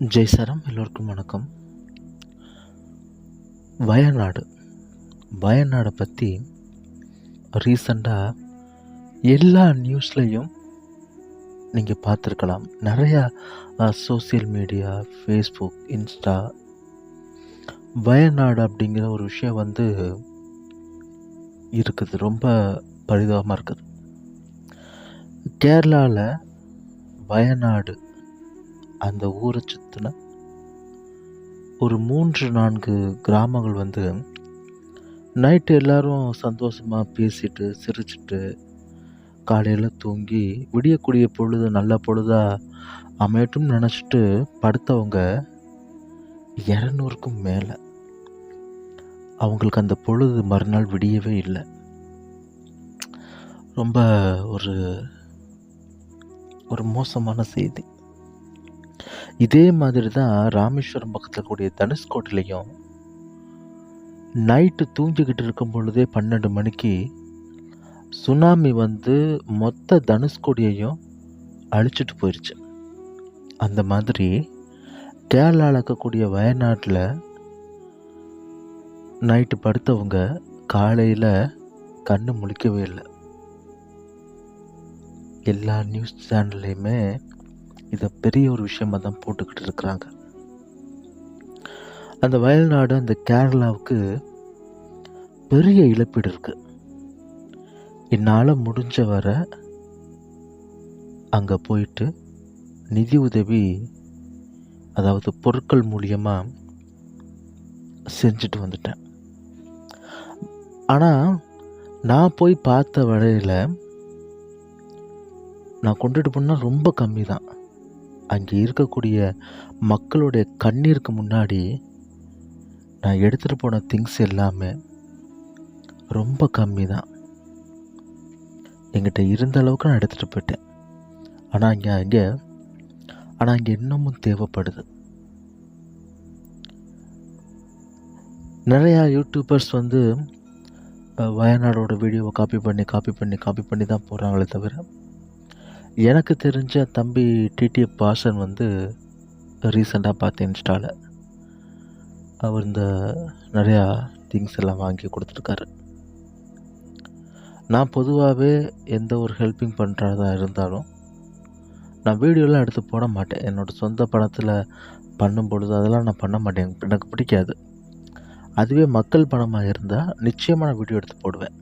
ஜெய் சரம் எல்லோருக்கும் வணக்கம். வயநாடு. வயநாடை பற்றி ரீசண்டாக எல்லா நியூஸ்லேயும் நீங்கள் பார்த்துருக்கலாம். நிறையா social media Facebook Insta Wayanad அப்படிங்கிற ஒரு விஷயம் வந்து இருக்குது. ரொம்ப பரிதாபமாக இருக்குது. கேரளாவில் வயநாடு அந்த ஊரை சுற்றின ஒரு மூன்று நான்கு கிராமங்கள் வந்து நைட்டு எல்லோரும் சந்தோஷமாக பேசிட்டு சிரிச்சிட்டு காலையில் தூங்கி விடியக்கூடிய பொழுது நல்ல பொழுதா அமையட்டும் நினச்சிட்டு படுத்தவங்க இரநூறுக்கும் மேலே. அவங்களுக்கு அந்த பொழுது மறுநாள் விடியவே இல்லை. ரொம்ப ஒரு ஒரு மோசமான செய்தி. இதே மாதிரி தான் ராமேஸ்வரம் பக்கத்தில் கூடிய தனுஷ்கோட்டிலையும் நைட்டு தூங்கிக்கிட்டு இருக்கும் பொழுதே பன்னெண்டு மணிக்கு சுனாமி வந்து மொத்த தனுஷ்கோடியையும் அழிச்சிட்டு போயிடுச்சு அந்த மாதிரி கேரளாவில் இருக்கக்கூடிய வயநாட்டில் நைட்டு படுத்தவங்க காலையில் கண்ணு முழிக்கவே இல்லை. எல்லா நியூஸ் சேனல்லையுமே இதை பெரிய ஒரு விஷயமாக தான் போட்டுக்கிட்டு இருக்கிறாங்க. அந்த வயல்நாடு அந்த கேரளாவுக்கு பெரிய இழப்பீடு இருக்குது என்னால் முடிஞ்ச வர அங்கே போயிட்டு நிதி உதவி அதாவது பொருட்கள் மூலியமாக செஞ்சுட்டு வந்துட்டேன். ஆனால் நான் போய் பார்த்த வரையில் நான் கொண்டுட்டு போனால் ரொம்ப கம்மி தான் அங்கே இருக்கக்கூடிய மக்களுடைய கண்ணீருக்கு முன்னாடி நான் எடுத்துகிட்டு போன திங்ஸ் எல்லாமே ரொம்ப கம்மி தான் எங்கிட்ட இருந்த அளவுக்கு நான் எடுத்துகிட்டு போயிட்டேன். ஆனால் இங்கே அங்கே ஆனால் அங்கே இன்னமும் தேவைப்படுது. நிறையா யூடியூபர்ஸ் வந்து வயநாடோட வீடியோவை காப்பி பண்ணி காப்பி பண்ணி காப்பி பண்ணி தான் போகிறாங்களே தவிர எனக்கு தெரிஞ்ச தம்பி டிடிஎஃப் பாஷன் வந்து ரீசெண்டாக பார்த்தேன் இன்ஸ்டாவில் அவர் இந்த நிறையா திங்ஸ் எல்லாம் வாங்கி கொடுத்துருக்காரு. நான் பொதுவாகவே எந்த ஒரு ஹெல்ப்பிங் பண்ணுறதா இருந்தாலும் நான் வீடியோலாம் எடுத்து போட மாட்டேன். என்னோடய சொந்த பணத்தில் பண்ணும் பொழுது அதெல்லாம் நான் பண்ண மாட்டேன். எனக்கு பிடிக்காது. அதுவே மக்கள் பணமாக இருந்தால் நிச்சயமாக நான் வீடியோ எடுத்து போடுவேன்.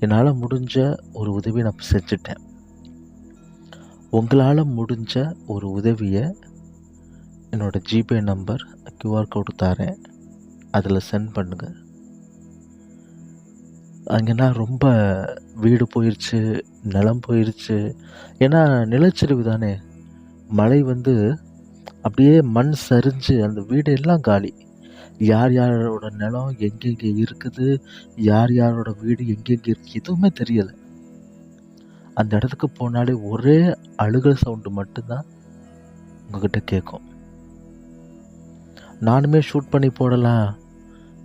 என்னால் முடிஞ்ச ஒரு உதவி நான் செஞ்சுட்டேன். உங்களால் முடிஞ்ச ஒரு உதவியை என்னோடய ஜிபே நம்பர் கியூஆர் கோடு தரேன் அதில் சென்ட் பண்ணுங்கள் அங்கேனா ரொம்ப வீடு போயிடுச்சு நிலம் போயிடுச்சு ஏன்னா நிலச்சரிவு தானே. மழை வந்து அப்படியே மண் சரிஞ்சு அந்த வீடு எல்லாம் காலி. யார் யாரோட நிலம் எங்கெங்கே இருக்குது யார் யாரோட வீடு எங்கெங்கே இருக்குது எதுவுமே தெரியலை. அந்த இடத்துக்கு போனாலே ஒரே அழுகல் சவுண்டு மட்டும்தான் உங்ககிட்ட கேட்கும். நானுமே ஷூட் பண்ணி போடலாம்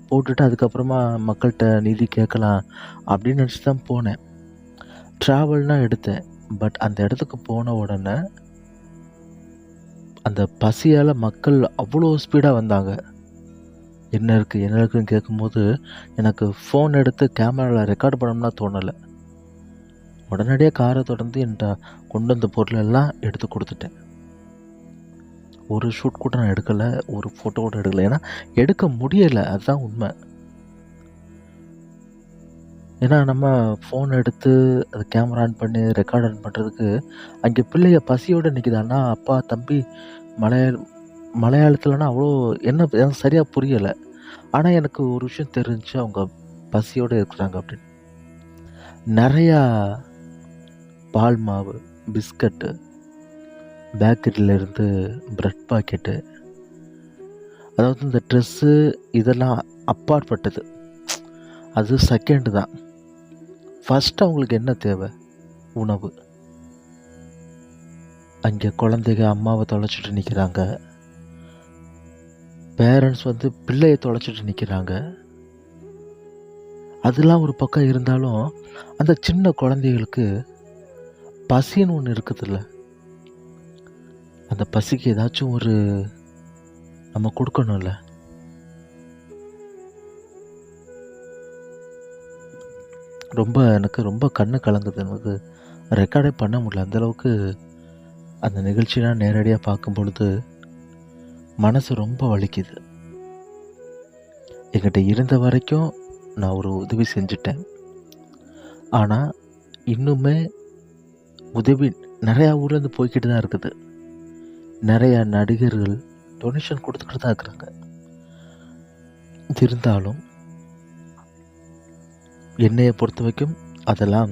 போட்டுட்டு அதுக்கப்புறமா மக்கள்கிட்ட நிதி கேட்கலாம் அப்படின்னு நினச்சி தான் போனேன். ட்ராவல்னால் எடுத்தேன் பட் அந்த இடத்துக்கு போன உடனே அந்த பசியால் மக்கள் அவ்வளோ ஸ்பீடாக வந்தாங்க. என்ன இருக்குது என்ன இருக்குன்னு கேட்கும்போது எனக்கு ஃபோன் எடுத்து கேமராவில் ரெக்கார்ட் பண்ணோம்னா தோணலை. உடனடியாக காரை தொடர்ந்து என்கிட்ட கொண்டு வந்த பொருள் எல்லாம் எடுத்து கொடுத்துட்டேன். ஒரு ஷூட் கூட நான் எடுக்கலை ஒரு ஃபோட்டோ கூட எடுக்கலை. ஏன்னா எடுக்க முடியலை அதுதான் உண்மை. ஏன்னா நம்ம ஃபோன் எடுத்து அது கேமரா ஆன் பண்ணி ரெக்கார்ட் ஆன் பண்ணுறதுக்கு அங்கே பிள்ளைய பசியோடு நிற்கிதான்னா அப்பா தம்பி மலையாள மலையாளத்துலனா அவ்வளோ என்ன சரியாக புரியலை. ஆனால் எனக்கு ஒரு விஷயம் தெரிஞ்சு அவங்க பசியோடு இருக்கிறாங்க அப்படின்னு. நிறையா பால் மாவு பிஸ்கட்டு பேக்கரியிலேருந்து ப்ரெட் பாக்கெட்டு அதாவது இந்த ட்ரெஸ்ஸு இதெல்லாம் அப்பாற்பட்டது அது செகண்டு தான். ஃபஸ்ட் அவங்களுக்கு என்ன தேவை? உணவு. அங்கே குழந்தைங்க அம்மாவை தொலைச்சிட்டு நிற்கிறாங்க பேரண்ட்ஸ் வந்து பிள்ளையை தொலைச்சிட்டு நிற்கிறாங்க அதெல்லாம் ஒரு பக்கம் இருந்தாலும் அந்த சின்ன குழந்தைகளுக்கு பசின்னு ஒன்று இருக்குதுல்ல. அந்த பசிக்கு ஏதாச்சும் ஒரு நம்ம கொடுக்கணும்ல. ரொம்ப எனக்கு ரொம்ப கண்ணு கலங்குது. எனக்கு ரெக்கார்டே பண்ண முடியல. அந்தளவுக்கு அந்த நிகழ்ச்சியெலாம் நேரடியாக பார்க்கும் பொழுது மனசு ரொம்ப வலிக்குது. என்கிட்ட இருந்த வரைக்கும் நான் ஒரு உதவி செஞ்சுட்டேன். ஆனால் இன்னுமே உதவி நிறையா ஊர்லேருந்து போய்கிட்டு தான் இருக்குது. நிறையா நடிகர்கள் டொனேஷன் கொடுத்துக்கிட்டு தான் இருக்கிறாங்க. இருந்தாலும் என்னையை பொறுத்த வரைக்கும் அதெல்லாம்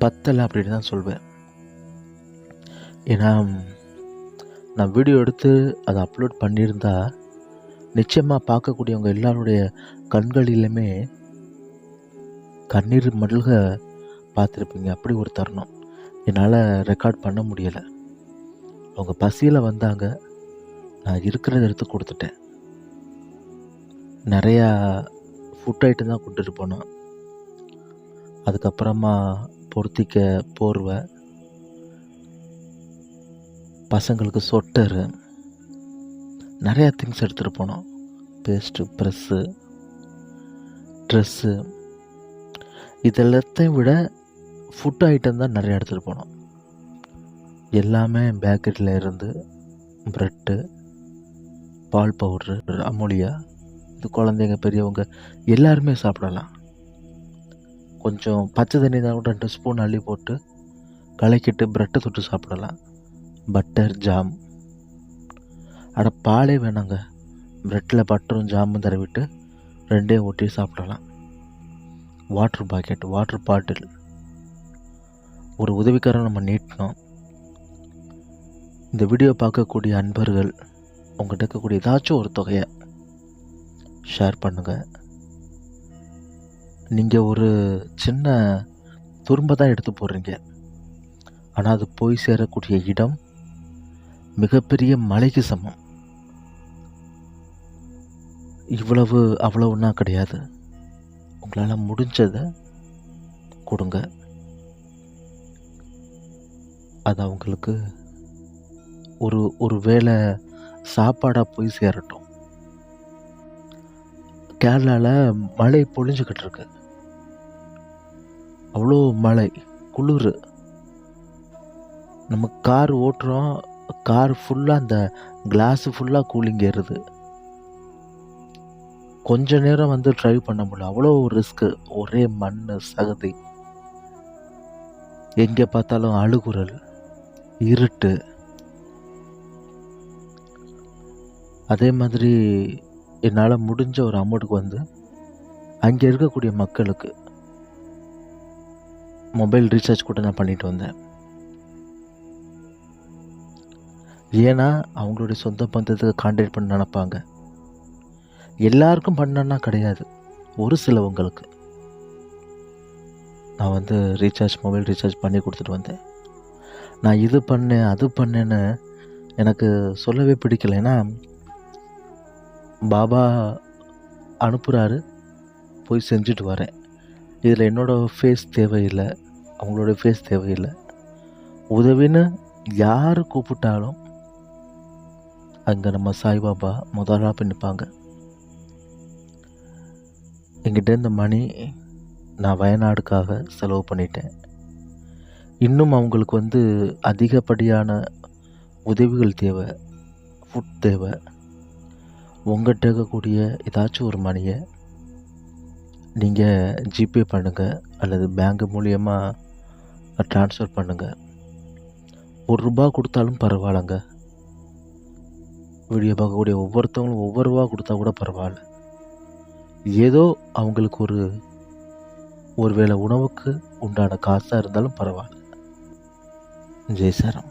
பத்தலை அப்படின்னு தான் சொல்வேன். ஏன்னா நான் வீடியோ எடுத்து அதை அப்லோட் பண்ணியிருந்தா நிச்சயமாக பார்க்கக்கூடியவங்க எல்லாருடைய கண்களிலுமே கண்ணீர் மல்க பார்த்துருப்பீங்க. அப்படி ஒரு தருணம். என்னால் ரெக்கார்ட் பண்ண முடியலை. அவங்க பசியில் வந்தாங்க. நான் இருக்கிறத எடுத்து கொடுத்துட்டேன். நிறையா ஃபுட் ஐட்டம் தான் கொண்டுட்டு போனோம் அதுக்கப்புறமா பொருத்திக்க போர்வை பசங்களுக்கு சொட்டரு நிறையா திங்ஸ் எடுத்துகிட்டு போனோம். பேஸ்ட்டு ப்ரெஸ்ஸு ட்ரெஸ்ஸு இதெல்லாத்தையும் விட ஃபுட் ஐட்டம் தான் நிறையா எடுத்துகிட்டு போனோம். எல்லாமே பேக்கரியில் இருந்து ப்ரெட்டு பால் பவுட்ரு அமோலியா இது குழந்தைங்க பெரியவங்க எல்லாருமே சாப்பிடலாம். கொஞ்சம் பச்சை தண்ணி தான் கூட ரெண்டு ஸ்பூன் அள்ளி போட்டு கலக்கிட்டு ப்ரெட்டை தொட்டு சாப்பிடலாம். Butter jam. அட பாலே வேணாங்க. ப்ரெட்டில் பட்டரும் ஜாமும் தடவிட்டு ரெண்டே ஒட்டி சாப்பிடலாம். வாட்ரு பாக்கெட் வாட்ரு பாட்டில் ஒரு உதவிக்காரன் நம்ம நீட்டினோம். இந்த வீடியோ பார்க்கக்கூடிய அன்பர்கள் உங்கள்கிட்ட இருக்கக்கூடிய ஏதாச்சும் ஒரு தொகையை ஷேர் பண்ணுங்கள் நீங்கள் ஒரு சின்ன துரும்ப தான் எடுத்து போடுறீங்க. ஆனால் அது போய் சேரக்கூடிய இடம் மிகப்பெரிய மலைக்கு சமம். இவ்வளவு அவ்வளவுன்னா கிடையாது. உங்களால் முடிஞ்சதை கொடுங்க. அது அவங்களுக்கு ஒரு ஒரு வேளை சாப்பாடாக போய் சேரட்டும். கேரளாவில் மழை பொழிஞ்சுக்கிட்டு இருக்கு. அவ்வளோ மழை குளிர். நம்ம கார் ஓட்டுறோம் கார் ஃபுல்லாக அந்த கிளாஸு ஃபுல்லாக கூலிங் ஏறுது. கொஞ்ச நேரம் வந்து ட்ரைவ் பண்ண முடியல. அவ்வளோ ரிஸ்க்கு ஒரே மண் சகதி. எங்கே பார்த்தாலும் அழுகுரல் இருட்டு. அதே மாதிரி என்னால் முடிஞ்ச ஒரு அமௌண்ட்டுக்கு வந்து அங்கே இருக்கக்கூடிய மக்களுக்கு மொபைல் ரீசார்ஜ் கூட நான் பண்ணிட்டு வந்தேன். ஏன்னா அவங்களுடைய சொந்த பந்தத்துக்கு கான்டாக்ட் பண்ண நினப்பாங்க. எல்லாருக்கும் பண்ணனா கிடையாது. ஒரு சிலவங்களுக்கு. நான் வந்து ரீசார்ஜ் மொபைல் ரீசார்ஜ் பண்ணி கொடுத்துட்டு வந்தேன். நான் இது பண்ணேன் அது பண்ணேன்னு எனக்கு சொல்லவே பிடிக்கல. ஏன்னா பாபா அனுப்புகிறாரு போய் செஞ்சுட்டு வரேன். இதில் என்னோடய ஃபேஸ் தேவையில்லை. அவங்களோட ஃபேஸ் தேவையில்லை. உதவின்னு யார் கூப்பிட்டாலும் அங்கே நம்ம சாய்பாபா முதலாக போய் நிற்பாங்க எங்கிட்ட இந்த மணி நான் வயநாடுக்காக செலவு பண்ணிட்டேன். இன்னும் அவங்களுக்கு வந்து அதிகப்படியான உதவிகள் தேவை ஃபுட் தேவை. உங்கள்கிட்ட இருக்கக்கூடிய ஏதாச்சும் ஒரு மணியை நீங்கள் ஜிபே பண்ணுங்கள் அல்லது பேங்க் மூலியமாக ட்ரான்ஸ்ஃபர் பண்ணுங்கள் ஒரு ரூபா கொடுத்தாலும் பரவாயில்லைங்க. வீடியோ பார்க்கக்கூடிய ஒவ்வொருத்தவங்களும் ஒவ்வொரு ரூபா கொடுத்தா கூட பரவாயில்ல. ஏதோ அவங்களுக்கு ஒரு ஒரு வேளை உணவுக்கு உண்டான காசாக இருந்தாலும் பரவாயில்ல. ஜெய்சாரம்